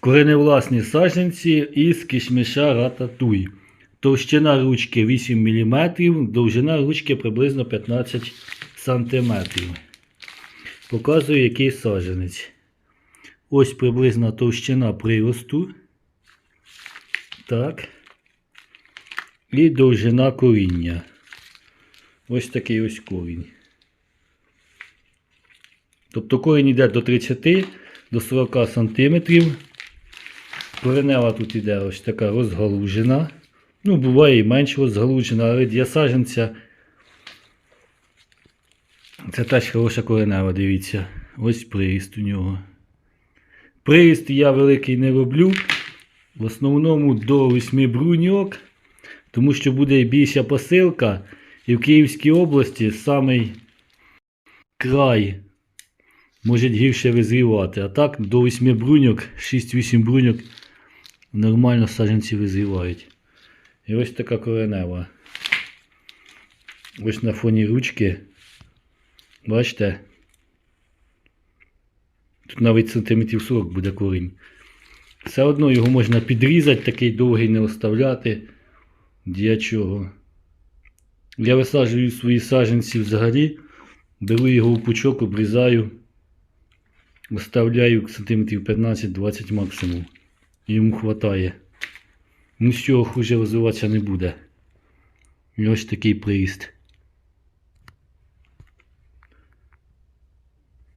Кореневласні саджанці із кишмиша рататуй. Товщина ручки 8 мм, довжина ручки приблизно 15 см. Показую, який саджанець. Ось приблизна товщина приросту. Так. І довжина коріння. Ось такий ось корінь. Тобто корінь йде до 30 до 40 см. Коренева тут йде ось така розгалужена. Ну, буває і менш розгалужена, але для саджанця це теж хороша коренева, дивіться. Ось приріст у нього. Приріст я великий не роблю. В основному до 8 бруньок, тому що буде більша посилка. І в Київській області самий край може гірше визрівати. А так до 8 бруньок, 6-8 бруньок нормально саджанці визрівають. І ось така коренева. Ось на фоні ручки. Бачите? Тут навіть сантиметрів 40 буде корінь. Все одно його можна підрізати, такий довгий не оставляти. Для чого? Я висаджую свої саджанці взагалі, беру його в пучок, обрізаю, оставляю сантиметрів 15-20 максимум. Йому вистачає. Ну з цього хуже розвиватися не буде. І ось такий приїзд.